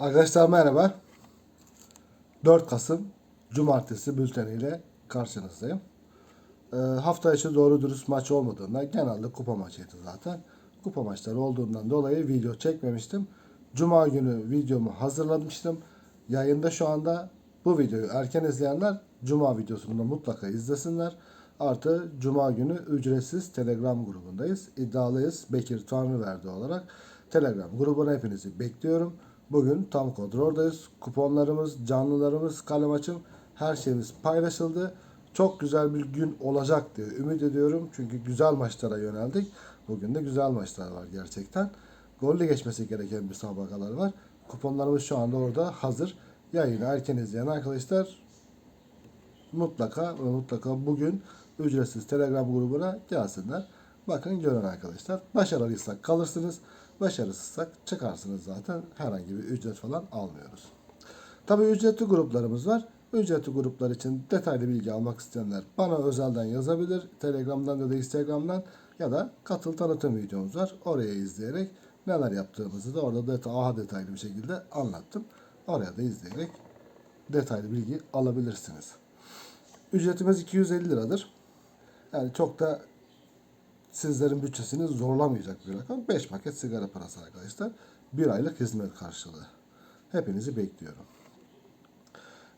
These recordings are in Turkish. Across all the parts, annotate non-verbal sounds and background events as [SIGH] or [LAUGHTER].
Arkadaşlar merhaba. 4 Kasım Cumartesi bülteniyle karşınızdayım. Ee, hafta içi doğru dürüst maç olmadığından genelde kupa maçıydı zaten. Kupa maçları olduğundan dolayı video çekmemiştim. Cuma günü videomu hazırlamıştım. Yayında şu anda bu videoyu erken izleyenler Cuma videosunu da mutlaka izlesinler. Artı Cuma günü ücretsiz Telegram grubundayız. İddialıyız Bekir Tanrıverdi olarak. Telegram grubuna hepinizi bekliyorum. Bugün tam kontroldayız. Kuponlarımız, canlılarımız, kalem açım her şeyimiz paylaşıldı. Çok güzel bir gün olacak diye ümit ediyorum. Çünkü güzel maçlara yöneldik. Bugün de güzel maçlar var gerçekten. Golle geçmesi gereken bir sabakalar var. Kuponlarımız şu anda orada hazır. Yayını erken izleyen arkadaşlar mutlaka mutlaka bugün ücretsiz Telegram grubuna gelsinler. Bakın görün arkadaşlar. Başarılıysak kalırsınız. Başarısızsak çıkarsınız zaten. Herhangi bir ücret falan almıyoruz. Tabii ücretli gruplarımız var. Ücretli gruplar için detaylı bilgi almak isteyenler bana özelden yazabilir. Telegram'dan ya da Instagram'dan ya da katıl tanıtım videomuz var. Oraya izleyerek neler yaptığımızı da orada deta daha detaylı bir şekilde anlattım. Oraya da izleyerek detaylı bilgi alabilirsiniz. Ücretimiz 250 liradır. Yani çok da sizlerin bütçesini zorlamayacak bir rakam. 5 paket sigara parası arkadaşlar. Bir aylık hizmet karşılığı. Hepinizi bekliyorum.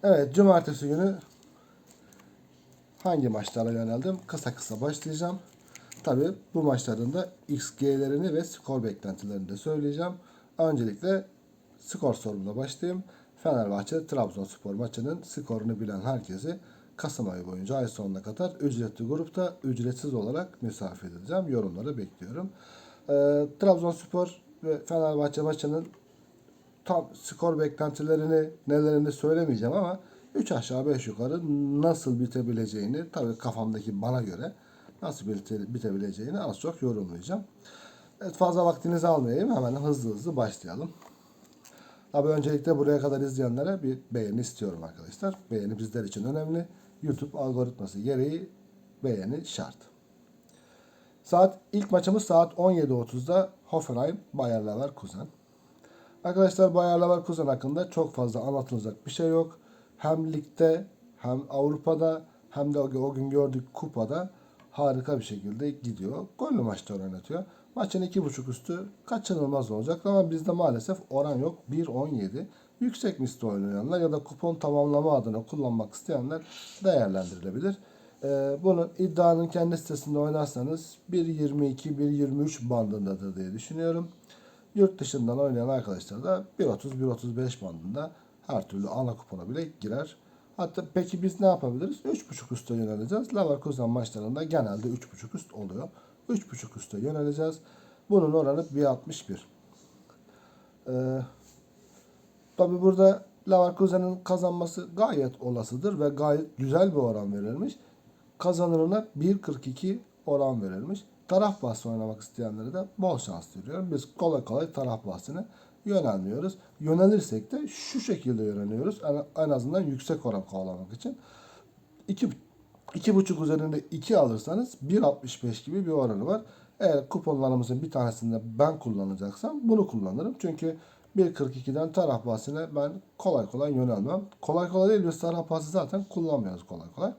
Evet, cumartesi günü hangi maçlara yöneldim? Kısa kısa başlayacağım. Tabi bu maçların da XG'lerini ve skor beklentilerini de söyleyeceğim. Öncelikle skor sorumla başlayayım. Fenerbahçe Trabzonspor maçının skorunu bilen herkesi Kasım ayı boyunca ay sonuna kadar ücretli grupta ücretsiz olarak misafir edeceğim. Yorumları bekliyorum. Ee, Trabzonspor ve Fenerbahçe maçının tam skor beklentilerini nelerini söylemeyeceğim ama 3 aşağı 5 yukarı nasıl bitebileceğini tabii kafamdaki bana göre nasıl bite- bitebileceğini az çok yorumlayacağım. Evet, fazla vaktinizi almayayım hemen hızlı hızlı başlayalım. Tabii öncelikle buraya kadar izleyenlere bir beğeni istiyorum arkadaşlar. Beğeni bizler için önemli. YouTube algoritması gereği beğeni şart. Saat ilk maçımız saat 17.30'da Hoffenheim Bayer Leverkusen. Arkadaşlar Bayer Leverkusen hakkında çok fazla anlatılacak bir şey yok. Hem ligde hem Avrupa'da hem de o gün gördük kupada harika bir şekilde gidiyor. Gollü maçta oynatıyor. Maçın 2.5 üstü kaçınılmaz olacak ama bizde maalesef oran yok. 1.17. Yüksek misli oynayanlar ya da kupon tamamlama adına kullanmak isteyenler değerlendirilebilir. Ee, bunu iddianın kendi sitesinde oynarsanız 1.22, 1.23 bandındadır diye düşünüyorum. Yurt dışından oynayan arkadaşlar da 1.30, 1.35 bandında her türlü ana kupona bile girer. Hatta peki biz ne yapabiliriz? 3.5 üste yöneleceğiz. Leverkusen maçlarında genelde 3.5 üst oluyor. 3.5 üste yöneleceğiz. Bunun oranı 1.61. Ee, Tabi burada Leverkusen'in kazanması gayet olasıdır ve gayet güzel bir oran verilmiş. Kazanırına 1.42 oran verilmiş. Taraf bahsi oynamak isteyenlere de bol şans diliyorum. Biz kolay kolay taraf bahsine yönelmiyoruz. Yönelirsek de şu şekilde yöneliyoruz. En, azından yüksek oran kovalamak için. 2 2.5 üzerinde 2 alırsanız 1.65 gibi bir oranı var. Eğer kuponlarımızın bir tanesinde ben kullanacaksam bunu kullanırım. Çünkü 1.42'den taraf bahsine ben kolay kolay yönelmem. Kolay kolay değil biz taraf bahsi zaten kullanmıyoruz kolay kolay.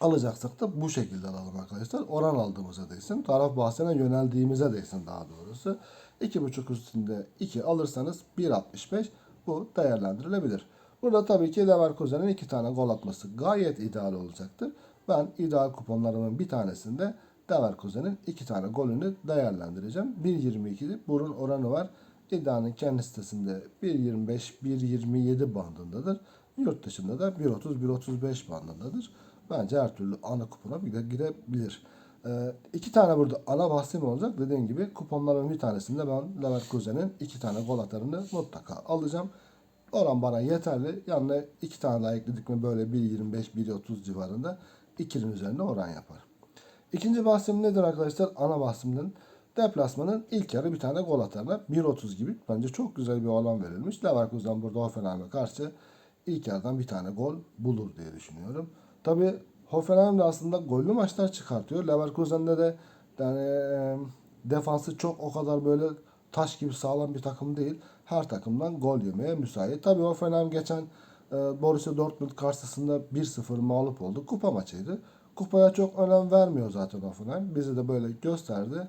Alacaksak da bu şekilde alalım arkadaşlar. Oran aldığımıza değsin. Taraf bahsine yöneldiğimize değsin daha doğrusu. 2.5 üstünde 2 alırsanız 1.65 bu değerlendirilebilir. Burada tabii ki Leverkusen'in iki tane gol atması gayet ideal olacaktır. Ben ideal kuponlarımın bir tanesinde Leverkusen'in iki tane golünü değerlendireceğim. 1.22'de bunun oranı var. İddianın kendi sitesinde 1.25-1.27 bandındadır. Yurt dışında da 1.30-1.35 bandındadır. Bence her türlü ana kupona bile gidebilir. Ee, iki tane burada ana bahsim olacak. Dediğim gibi kuponların bir tanesinde ben Leverkusen'in iki tane gol atarını mutlaka alacağım. Oran bana yeterli. Yanına iki tane daha ekledik mi böyle 1.25-1.30 civarında 2'nin üzerinde oran yapar. İkinci bahsim nedir arkadaşlar? Ana bahsimden deplasmanın ilk yarı bir tane gol atarına 1.30 gibi bence çok güzel bir oran verilmiş. Leverkusen burada Hoffenheim'e karşı ilk yarıdan bir tane gol bulur diye düşünüyorum. Tabi Hoffenheim de aslında gollü maçlar çıkartıyor. Leverkusen'de de yani defansı çok o kadar böyle taş gibi sağlam bir takım değil. Her takımdan gol yemeye müsait. Tabii Hoffenheim geçen Borussia Dortmund karşısında 1-0 mağlup oldu. Kupa maçıydı. Kupaya çok önem vermiyor zaten Hoffenheim. Bizi de böyle gösterdi.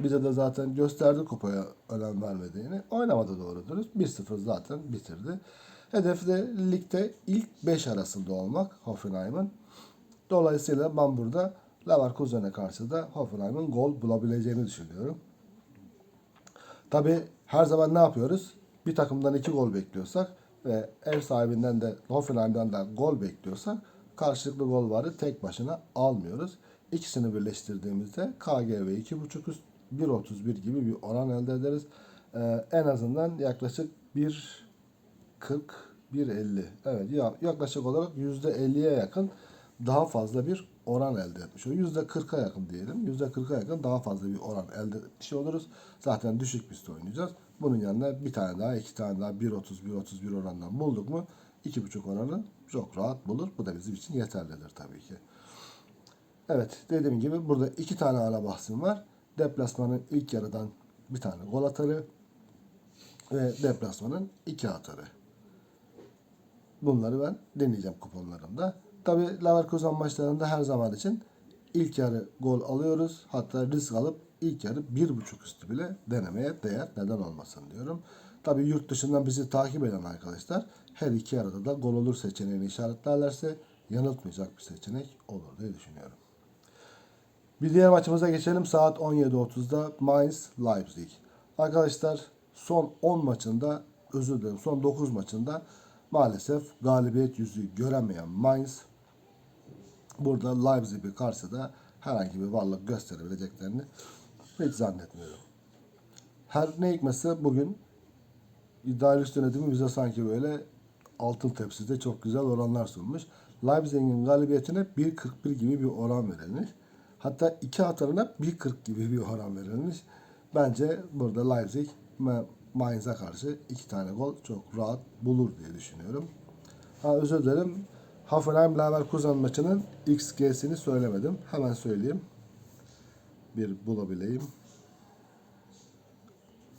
Bize de zaten gösterdi kupaya önem vermediğini. Oynamadı doğru dürüst. 1-0 zaten bitirdi. Hedefi de ligde ilk 5 arasında olmak Hoffenheim'ın. Dolayısıyla ben burada Leverkusen'e karşı da Hoffenheim'ın gol bulabileceğini düşünüyorum. Tabi her zaman ne yapıyoruz? Bir takımdan iki gol bekliyorsak ve ev sahibinden de Hoffenheim'den de gol bekliyorsak karşılıklı gol varı tek başına almıyoruz. İkisini birleştirdiğimizde KGV 2.5 üst 1.31 gibi bir oran elde ederiz. Ee, en azından yaklaşık 1.40 1.50 evet ya- yaklaşık olarak %50'ye yakın daha fazla bir oran elde etmiş oluyoruz. %40'a yakın diyelim. %40'a yakın daha fazla bir oran elde etmiş oluruz. Zaten düşük pistte oynayacağız. Bunun yanına bir tane daha, iki tane daha 1.30, 1.31 orandan bulduk mu 2.5 oranı çok rahat bulur. Bu da bizim için yeterlidir tabii ki. Evet dediğim gibi burada iki tane ana bahsim var. Deplasmanın ilk yarıdan bir tane gol atarı ve deplasmanın iki atarı. Bunları ben deneyeceğim kuponlarımda. Tabi Leverkusen maçlarında her zaman için ilk yarı gol alıyoruz. Hatta risk alıp ilk yarı bir buçuk üstü bile denemeye değer. Neden olmasın diyorum. Tabi yurt dışından bizi takip eden arkadaşlar her iki yarıda da gol olur seçeneğini işaretlerlerse yanıltmayacak bir seçenek olur diye düşünüyorum. Bir diğer maçımıza geçelim. Saat 17.30'da Mainz Leipzig. Arkadaşlar son 10 maçında özür dilerim son 9 maçında maalesef galibiyet yüzü göremeyen Mainz burada Leipzig'i karşıda herhangi bir varlık gösterebileceklerini hiç zannetmiyorum. Her ne hikmetse bugün iddialı üst yönetimi bize sanki böyle altın tepside çok güzel oranlar sunmuş. Leipzig'in galibiyetine 1.41 gibi bir oran verilmiş. Hatta iki atarına 1.40 gibi bir oran verilmiş. Bence burada Leipzig Ma- Mainz'a karşı iki tane gol çok rahat bulur diye düşünüyorum. Ha, özür dilerim. Hoffenheim Leverkusen maçının XG'sini söylemedim. Hemen söyleyeyim. Bir bulabileyim.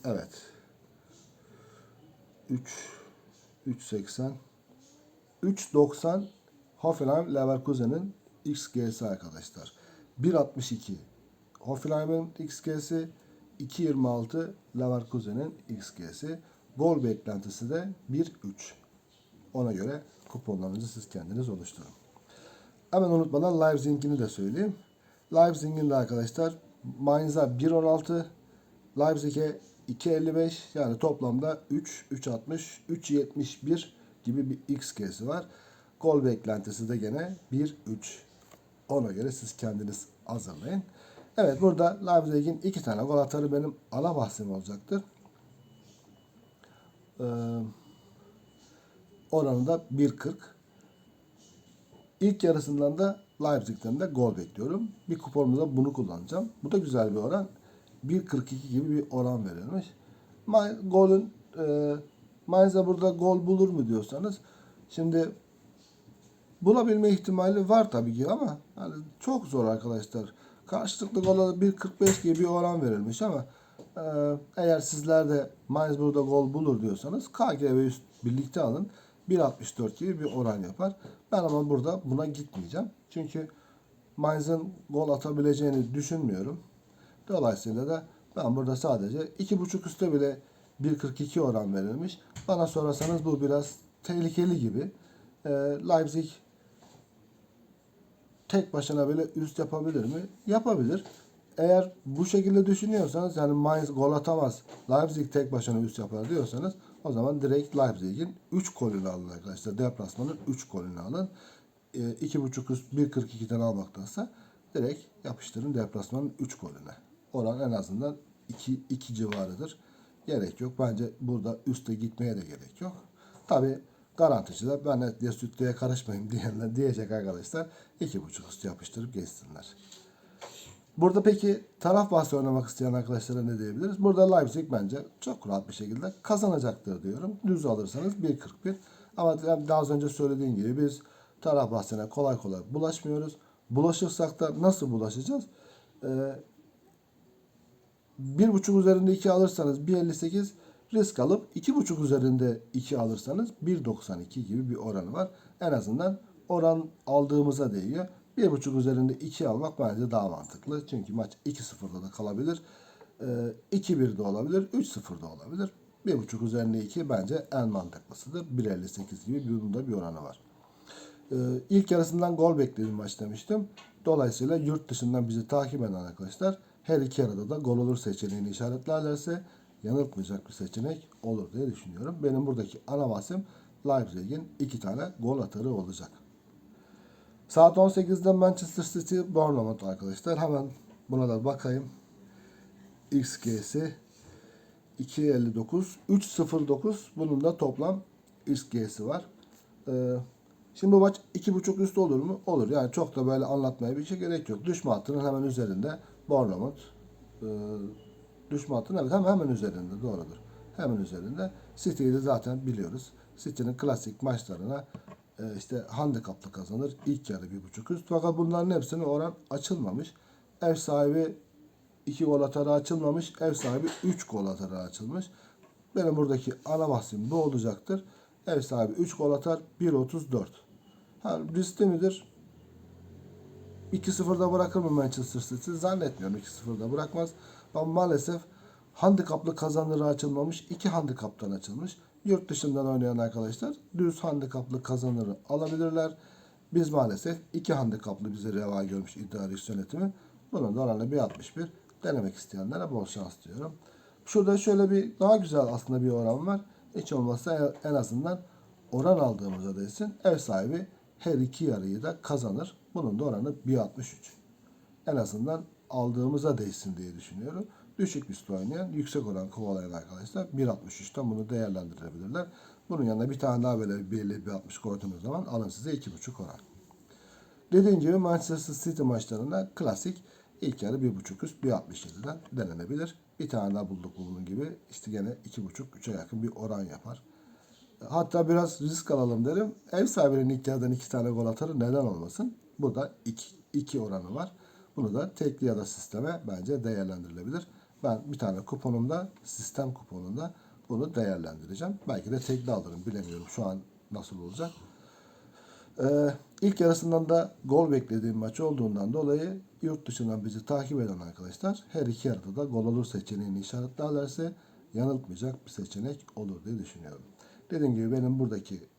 Evet. 3 3.80 3.90 Hoffenheim Leverkusen'in XG'si arkadaşlar. 1.62 Hoffenheim'in XG'si 2.26 Leverkusen'in XG'si. Gol beklentisi de 1.3. Ona göre kuponlarınızı siz kendiniz oluşturun. Hemen unutmadan Leipzig'ini de söyleyeyim. Leipzig'in de arkadaşlar Mainz'a 1.16 Leipzig'e 2.55 yani toplamda 3, 3.60, 3.71 gibi bir XG'si var. Gol beklentisi de gene 1-3. Ona göre siz kendiniz hazırlayın. Evet burada Leipzig'in iki tane gol atarı benim ana bahsim olacaktır. Ee, oranı da 1.40. İlk yarısından da Leipzig'ten de gol bekliyorum. Bir kuponumda bunu kullanacağım. Bu da güzel bir oran. 1.42 gibi bir oran verilmiş. Golün e, Mainz'a burada gol bulur mu diyorsanız şimdi bulabilme ihtimali var tabii ki ama yani çok zor arkadaşlar. Karşılıklı gola 1.45 gibi bir oran verilmiş ama e, eğer sizler de Mainz burada gol bulur diyorsanız KGV üst birlikte alın. 1.64 gibi bir oran yapar. Ben ama burada buna gitmeyeceğim. Çünkü Mainz'ın gol atabileceğini düşünmüyorum. Dolayısıyla da ben burada sadece 2.5 üstte bile 1.42 oran verilmiş. Bana sorarsanız bu biraz tehlikeli gibi. Ee, Leipzig tek başına böyle üst yapabilir mi? Yapabilir. Eğer bu şekilde düşünüyorsanız yani Mainz gol atamaz. Leipzig tek başına üst yapar diyorsanız o zaman direkt Leipzig'in 3 golünü alın arkadaşlar. Deplasmanın 3 golünü alın. Ee, 2.5 üst 1.42'den almaktansa direkt yapıştırın deplasmanın 3 golüne. Oran en azından 2, 2 civarıdır. Gerek yok. Bence burada üste gitmeye de gerek yok. Tabi garanticiler ben etliye sütlüye karışmayayım diyenler diyecek arkadaşlar. 2.5 üstü yapıştırıp geçsinler. Burada peki taraf bahsi oynamak isteyen arkadaşlara ne diyebiliriz? Burada Leipzig bence çok rahat bir şekilde kazanacaktır diyorum. Düz alırsanız 1.41. Ama daha az önce söylediğim gibi biz taraf bahsine kolay kolay bulaşmıyoruz. Bulaşırsak da nasıl bulaşacağız? Ee, 1.5 üzerinde 2 alırsanız 1.58 risk alıp 2.5 üzerinde 2 alırsanız 1.92 gibi bir oranı var. En azından oran aldığımıza değiyor. 1.5 üzerinde 2 almak bence daha mantıklı. Çünkü maç 2-0'da da kalabilir. Ee, 2-1 de olabilir. 3-0 da olabilir. 1.5 üzerinde 2 bence en mantıklısıdır. 1.58 gibi bunun da bir oranı var. Ee, ilk yarısından gol beklediğim maç demiştim. Dolayısıyla yurt dışından bizi takip eden arkadaşlar her iki yarıda da gol olur seçeneğini işaretlerlerse yanıltmayacak bir seçenek olur diye düşünüyorum. Benim buradaki ana bahsim Leipzig'in iki tane gol atarı olacak. Saat 18'de Manchester City Bournemouth arkadaşlar. Hemen buna da bakayım. XG'si 2.59 3.09 bunun da toplam XG'si var. Ee, şimdi bu maç 2.5 üstü olur mu? Olur. Yani çok da böyle anlatmaya bir şey gerek yok. Düşme hattının hemen üzerinde Bournemouth. Ee, düşme hattının evet hemen, hemen üzerinde doğrudur. Hemen üzerinde. City'yi de zaten biliyoruz. City'nin klasik maçlarına e, işte handikaplı kazanır. İlk yarı 1.5 üst. Fakat bunların hepsine oran açılmamış. Ev sahibi 2 gol atarı açılmamış. Ev sahibi 3 gol atarı açılmış. Benim buradaki ana bahsim bu olacaktır. Ev sahibi 3 gol atar 1.34. Ha, riskli midir? 2-0'da bırakır mı Manchester City? Zannetmiyorum 2-0'da bırakmaz. Ama maalesef handikaplı kazanırı açılmamış. 2 handikaptan açılmış. Yurt dışından oynayan arkadaşlar düz handikaplı kazanırı alabilirler. Biz maalesef 2 handikaplı bize reva görmüş iş yönetimi. Bunun da oranı 1.61. Denemek isteyenlere bol şans diyorum. Şurada şöyle bir daha güzel aslında bir oran var. Hiç olmazsa en azından oran aldığımızda değilsin. Ev sahibi her iki yarıyı da kazanır. Bunun da oranı 1.63. En azından aldığımıza değsin diye düşünüyorum. Düşük üstü oynayan, yüksek oran kovalayan arkadaşlar 1.63'ten bunu değerlendirebilirler. Bunun yanına bir tane daha böyle 1.50 1.60 koyduğunuz zaman alın size 2.5 oran. Dediğim gibi Manchester City maçlarında klasik ilk yarı 1.5 üst 1.67'den denenebilir. Bir tane daha bulduk bunun gibi. İşte gene 2.5-3'e yakın bir oran yapar. Hatta biraz risk alalım derim. Ev sahibinin ilk yarıdan iki tane gol atarı neden olmasın? Burada 2, 2 oranı var. Bunu da tekli ya da sisteme bence değerlendirilebilir. Ben bir tane kuponumda, sistem kuponunda bunu değerlendireceğim. Belki de tekli alırım bilemiyorum şu an nasıl olacak. Ee, ilk yarısından da gol beklediğim maç olduğundan dolayı yurt dışından bizi takip eden arkadaşlar her iki yarıda da gol olur seçeneğini işaretlerlerse yanıltmayacak bir seçenek olur diye düşünüyorum. Dediğim gibi benim buradaki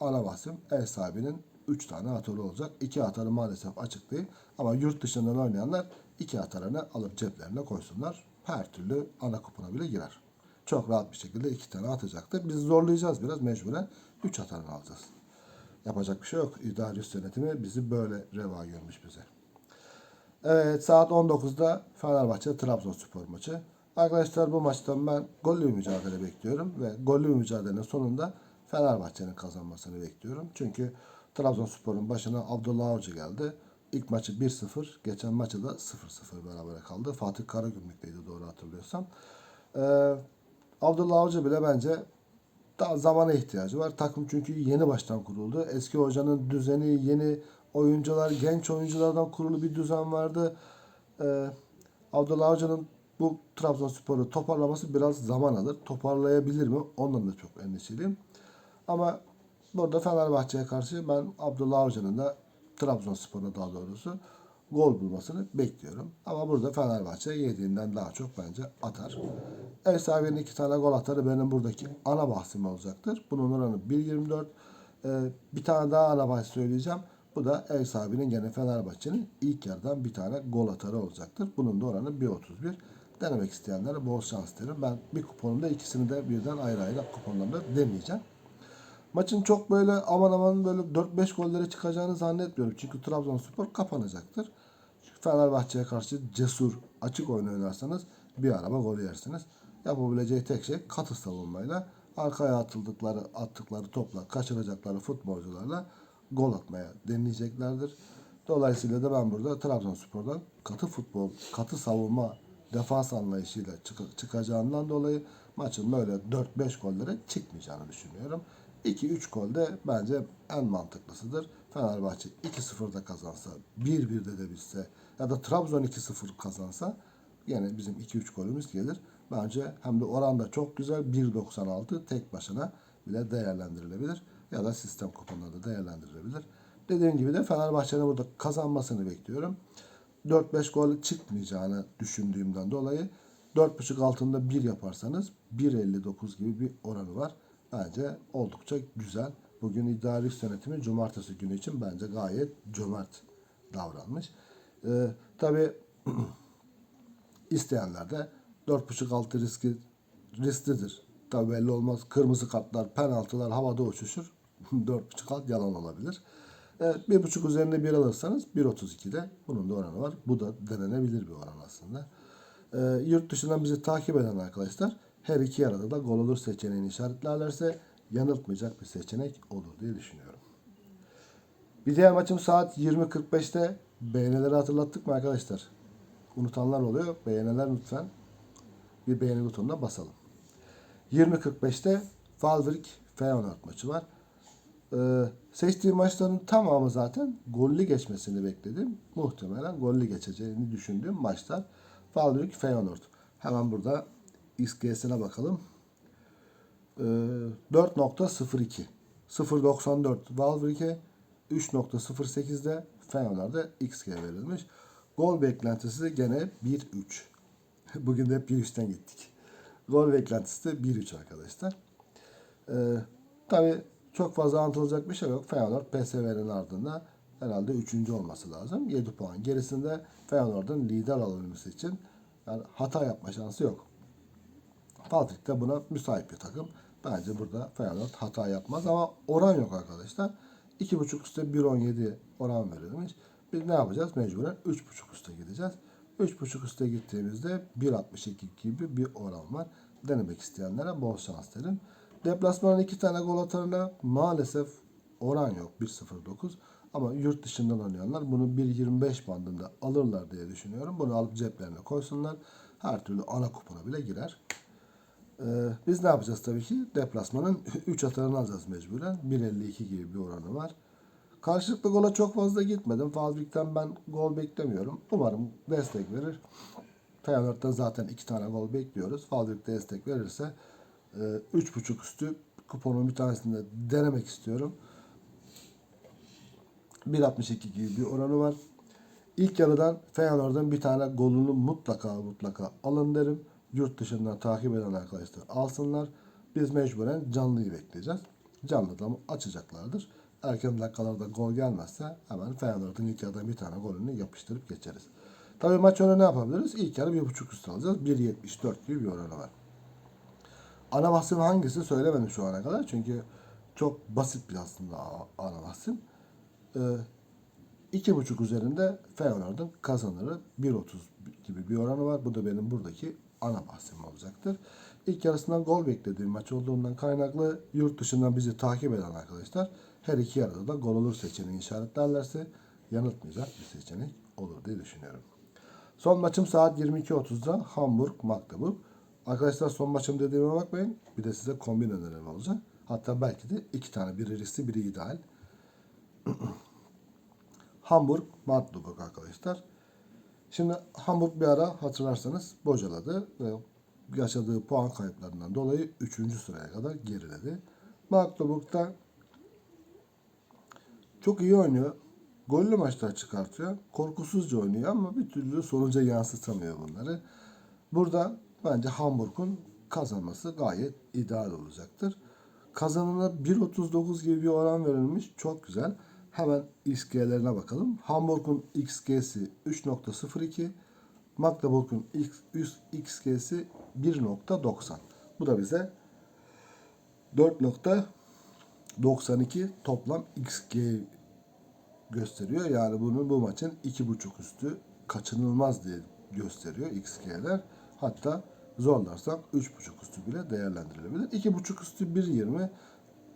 ana bahsim ev sahibinin 3 tane atarı olacak. 2 atarı maalesef açık değil. Ama yurt dışından oynayanlar 2 atarını alıp ceplerine koysunlar. Her türlü ana kupona bile girer. Çok rahat bir şekilde 2 tane atacaktır. Biz zorlayacağız biraz mecburen 3 atarını alacağız. Yapacak bir şey yok. İdari üst yönetimi bizi böyle reva görmüş bize. Evet saat 19'da Fenerbahçe Trabzonspor maçı. Arkadaşlar bu maçtan ben gollü bir mücadele bekliyorum ve gollü bir mücadelenin sonunda Fenerbahçe'nin kazanmasını bekliyorum. Çünkü Trabzonspor'un başına Abdullah Avcı geldi. İlk maçı 1-0, geçen maçı da 0-0 beraber kaldı. Fatih Karagümrük'teydi doğru hatırlıyorsam. Ee, Abdullah Avcı bile bence daha zamana ihtiyacı var. Takım çünkü yeni baştan kuruldu. Eski hocanın düzeni, yeni oyuncular, genç oyunculardan kurulu bir düzen vardı. Ee, Abdullah Hoca'nın bu Trabzonspor'u toparlaması biraz zaman alır. Toparlayabilir mi? Ondan da çok endişeliyim. Ama burada Fenerbahçe'ye karşı ben Abdullah Hoca'nın da Trabzonspor'a daha doğrusu gol bulmasını bekliyorum. Ama burada Fenerbahçe yediğinden daha çok bence atar. Ev sahibinin iki tane gol atarı benim buradaki ana bahsim olacaktır. Bunun oranı 1.24. Ee, bir tane daha ana bahis söyleyeceğim. Bu da ev sahibinin gene Fenerbahçe'nin ilk yarıdan bir tane gol atarı olacaktır. Bunun da oranı 1.31. Denemek isteyenlere bol şans derim. Ben bir kuponumda ikisini de birden ayrı ayrı kuponlarında deneyeceğim. Maçın çok böyle aman aman böyle 4-5 gollere çıkacağını zannetmiyorum. Çünkü Trabzonspor kapanacaktır. Çünkü Fenerbahçe'ye karşı cesur, açık oyun oynarsanız bir araba gol yersiniz. Yapabileceği tek şey katı savunmayla arkaya atıldıkları, attıkları topla, kaçıracakları futbolcularla gol atmaya deneyeceklerdir. Dolayısıyla da ben burada Trabzonspor'dan katı futbol, katı savunma, defans anlayışıyla çık- çıkacağından dolayı maçın böyle 4-5 gollere çıkmayacağını düşünüyorum. 2-3 gol de bence en mantıklısıdır. Fenerbahçe 2-0'da kazansa, 1-1'de de bitse ya da Trabzon 2-0 kazansa yine bizim 2-3 golümüz gelir. Bence hem de oran da çok güzel. 1.96 tek başına bile değerlendirilebilir. Ya da sistem kuponlarda değerlendirilebilir. Dediğim gibi de Fenerbahçe'nin burada kazanmasını bekliyorum. 4-5 gol çıkmayacağını düşündüğümden dolayı 4.5 altında 1 yaparsanız 1.59 gibi bir oranı var. Bence oldukça güzel. Bugün iddia risk yönetimi cumartesi günü için bence gayet cömert davranmış. Ee, Tabi [CLEARS THROAT] isteyenler de 4.5 altı riski risklidir. Tabi belli olmaz. Kırmızı kartlar, penaltılar havada uçuşur. [LAUGHS] 4.5 alt yalan olabilir. Evet, 1.5 üzerinde 1 alırsanız 1.32'de bunun da oranı var. Bu da denenebilir bir oran aslında. Ee, yurt dışından bizi takip eden arkadaşlar her iki yarıda da gol olur seçeneğini işaretlerlerse yanıltmayacak bir seçenek olur diye düşünüyorum. Bir diğer maçım saat 20.45'te beğenileri hatırlattık mı arkadaşlar? Unutanlar oluyor. Beğeniler lütfen bir beğeni butonuna basalım. 20.45'te Valvik Feyenoord maçı var. Ee, seçtiğim maçların tamamı zaten gollü geçmesini bekledim. Muhtemelen gollü geçeceğini düşündüğüm maçlar. Valvik Feyenoord. Hemen burada XG'sine bakalım. Ee, 4.02 0.94 Valvik'e 3.08'de Feyenoord'a XG verilmiş. Gol beklentisi de gene 1-3. [LAUGHS] Bugün de hep 1-3'ten gittik. Gol beklentisi de 1-3 arkadaşlar. Ee, Tabi çok fazla anlatılacak bir şey yok. Feyenoord PSV'nin ardında herhalde 3. olması lazım. 7 puan gerisinde Feyenoord'un lider alabilmesi için yani hata yapma şansı yok. Faltik de buna müsait bir takım. Bence burada Feyenoord hata yapmaz ama oran yok arkadaşlar. 2.5 üstte 1.17 oran verilmiş. Biz ne yapacağız? Mecburen 3.5 üstte gideceğiz. 3.5 üstte gittiğimizde 1.62 gibi bir oran var. Denemek isteyenlere bol şans derim. Deplasmanın iki tane gol atarına maalesef oran yok 1.09. Ama yurt dışından oynayanlar bunu 1.25 bandında alırlar diye düşünüyorum. Bunu alıp ceplerine koysunlar. Her türlü ana kupona bile girer. Ee, biz ne yapacağız tabii ki? Deplasmanın [LAUGHS] 3 atarını alacağız mecburen. 1.52 gibi bir oranı var. Karşılıklı gola çok fazla gitmedim. Fazlik'ten ben gol beklemiyorum. Umarım destek verir. Feyenoord'dan zaten iki tane gol bekliyoruz. Fazlik destek verirse e, 3.5 üstü kuponun bir tanesinde denemek istiyorum. 1.62 gibi bir oranı var. İlk yarıdan Feyenoord'un bir tane golünü mutlaka mutlaka alın derim. Yurt dışından takip eden arkadaşlar alsınlar. Biz mecburen canlıyı bekleyeceğiz. Canlı da açacaklardır. Erken dakikalarda gol gelmezse hemen Feyenoord'un ilk yarıdan bir tane golünü yapıştırıp geçeriz. Tabii maç önü ne yapabiliriz? İlk yarı 1.5 üstü alacağız. 1.74 gibi bir oranı var. Ana bahsim hangisi söylemedim şu ana kadar. Çünkü çok basit bir aslında ana bahsim. Ee, 2.5 üzerinde Feyenoord'un kazanırı 1.30 gibi bir oranı var. Bu da benim buradaki ana bahsim olacaktır. İlk yarısından gol beklediğim maç olduğundan kaynaklı yurt dışından bizi takip eden arkadaşlar her iki yarıda da gol olur seçeneği işaretlerlerse yanıltmayacak bir seçenek olur diye düşünüyorum. Son maçım saat 22.30'da Hamburg Magdeburg. Arkadaşlar son maçım dediğime bakmayın. Bir de size kombin önerim olacak. Hatta belki de iki tane biri riskli biri ideal. [CLEARS THROAT] Hamburg Magdeburg arkadaşlar. Şimdi Hamburg bir ara hatırlarsanız bocaladı ve yaşadığı puan kayıplarından dolayı 3. sıraya kadar geriledi. Magdeburg'da çok iyi oynuyor. Gollü maçlar çıkartıyor. Korkusuzca oynuyor ama bir türlü sonuca yansıtamıyor bunları. Burada bence Hamburg'un kazanması gayet ideal olacaktır. Kazanına 1.39 gibi bir oran verilmiş. Çok güzel. Hemen XG'lerine bakalım. Hamburg'un XG'si 3.02. Magdeburg'un XG'si 1.90. Bu da bize 4.92 toplam XG gösteriyor. Yani bunun bu maçın 2.5 üstü kaçınılmaz diye gösteriyor XG'ler. Hatta zorlarsak 3.5 üstü bile değerlendirilebilir. 2.5 üstü 1.20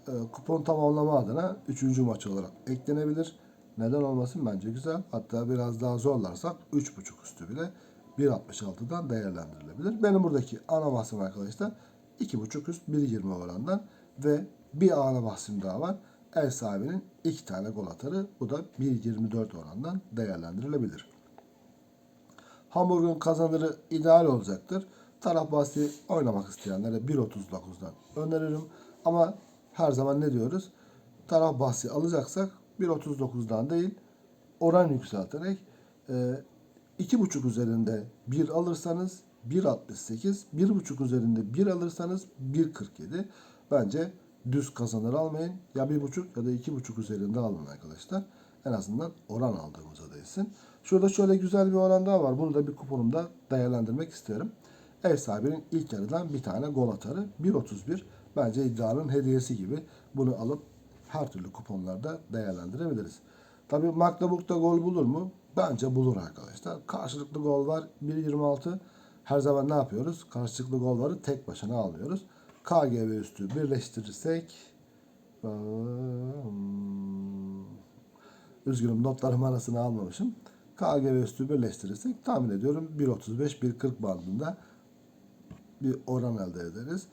e, kupon tamamlama adına 3. maç olarak eklenebilir. Neden olmasın bence güzel. Hatta biraz daha zorlarsak 3.5 üstü bile 1.66'dan değerlendirilebilir. Benim buradaki ana bahsim arkadaşlar 2.5 üst 1.20 orandan ve bir ana bahsim daha var. Ev sahibinin iki tane gol atarı. Bu da 1.24 orandan değerlendirilebilir. Hamburg'un kazanırı ideal olacaktır. Taraf bahsi oynamak isteyenlere 1.39'dan öneririm. Ama her zaman ne diyoruz? Taraf bahsi alacaksak 1.39'dan değil oran yükselterek e, 2.5 üzerinde 1 alırsanız 1.68, 1.5 üzerinde 1 alırsanız 1.47. Bence düz kazanır almayın. Ya 1.5 ya da 2.5 üzerinde alın arkadaşlar. En azından oran aldığımıza değsin. Şurada şöyle güzel bir oran daha var. Bunu da bir kuponumda değerlendirmek isterim. Ev sahibinin ilk yarıdan bir tane gol atarı. 1.31. Bence iddianın hediyesi gibi. Bunu alıp her türlü kuponlarda değerlendirebiliriz. Tabii Magdeburg'da gol bulur mu? Bence bulur arkadaşlar. Karşılıklı gol var 1.26. Her zaman ne yapıyoruz? Karşılıklı gol varı tek başına almıyoruz. KGV üstü birleştirirsek hmm, üzgünüm notlarım arasına almamışım. KGV üstü birleştirirsek tahmin ediyorum 1.35-1.40 bandında bir oran elde ederiz.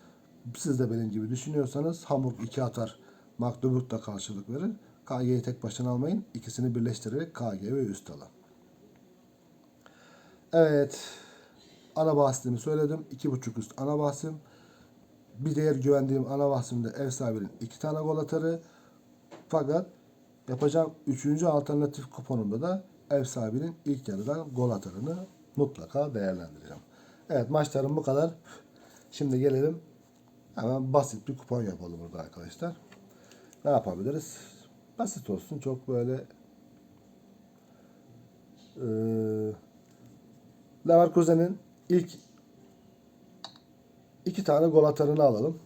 Siz de benim gibi düşünüyorsanız Hamburg 2 atar. Magdeburg da karşılık verir. KG'yi tek başına almayın. İkisini birleştirerek KG ve üst alın. Evet. Ana bahsimi söyledim. 2.5 üst ana bahsim. Bir diğer güvendiğim ana bahsimde ev sahibinin iki tane gol atarı. Fakat yapacağım üçüncü alternatif kuponumda da ev sahibinin ilk yarıdan gol atarını mutlaka değerlendireceğim. Evet maçlarım bu kadar. Şimdi gelelim hemen basit bir kupon yapalım burada arkadaşlar. Ne yapabiliriz? Basit olsun. Çok böyle e, Leverkusen'in ilk iki tane gol atarını alalım.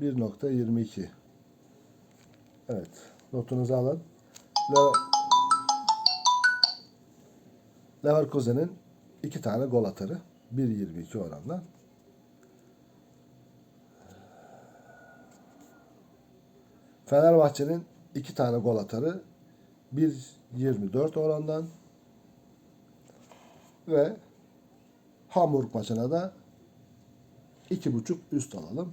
1.22 Evet. Notunuzu alın. Le Leverkusen'in iki tane gol atarı. 1.22 oranla. Fenerbahçe'nin iki tane gol atarı 1.24 orandan ve Hamburg maçına da 2.5 üst alalım.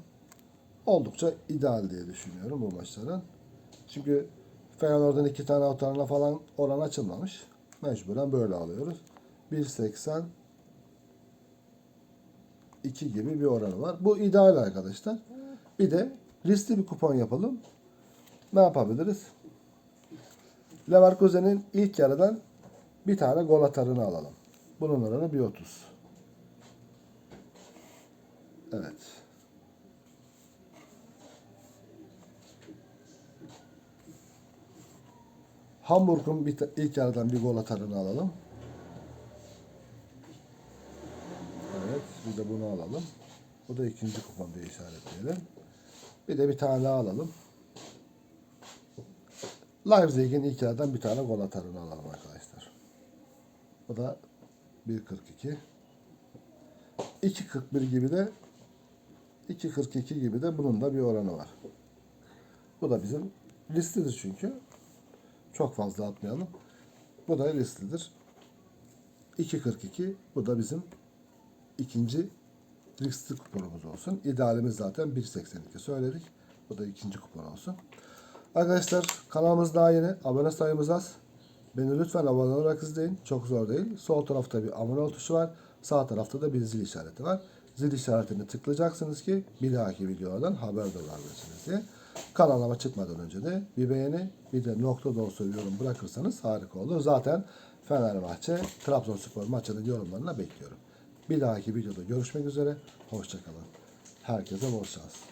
Oldukça ideal diye düşünüyorum bu maçların. Çünkü Feyenoord'un iki tane atarına falan oran açılmamış. Mecburen böyle alıyoruz. 1.80 2 gibi bir oranı var. Bu ideal arkadaşlar. Bir de riskli bir kupon yapalım ne yapabiliriz? Leverkusen'in ilk yarıdan bir tane gol atarını alalım. Bunun oranı 1.30. Evet. Hamburg'un ilk yarıdan bir gol atarını alalım. Evet, bir de bunu alalım. Bu da ikinci kupon diye işaretleyelim. Bir de bir tane daha alalım. Leipzig'in ilk yarıdan bir tane gol atarını alalım arkadaşlar. Bu da 1.42. 2.41 gibi de 2.42 gibi de bunun da bir oranı var. Bu da bizim listedir çünkü. Çok fazla atmayalım. Bu da listedir. 2.42 bu da bizim ikinci riskli kuponumuz olsun. İdealimiz zaten 1.82 söyledik. Bu da ikinci kupon olsun. Arkadaşlar kanalımız daha yeni. Abone sayımız az. Beni lütfen abone olarak izleyin. Çok zor değil. Sol tarafta bir abone ol tuşu var. Sağ tarafta da bir zil işareti var. Zil işaretini tıklayacaksınız ki bir dahaki videolardan haberdar olabilirsiniz diye. Kanalıma çıkmadan önce de bir beğeni bir de nokta da yorum bırakırsanız harika olur. Zaten Fenerbahçe Trabzonspor maçının yorumlarına bekliyorum. Bir dahaki videoda görüşmek üzere. Hoşçakalın. Herkese bol şans.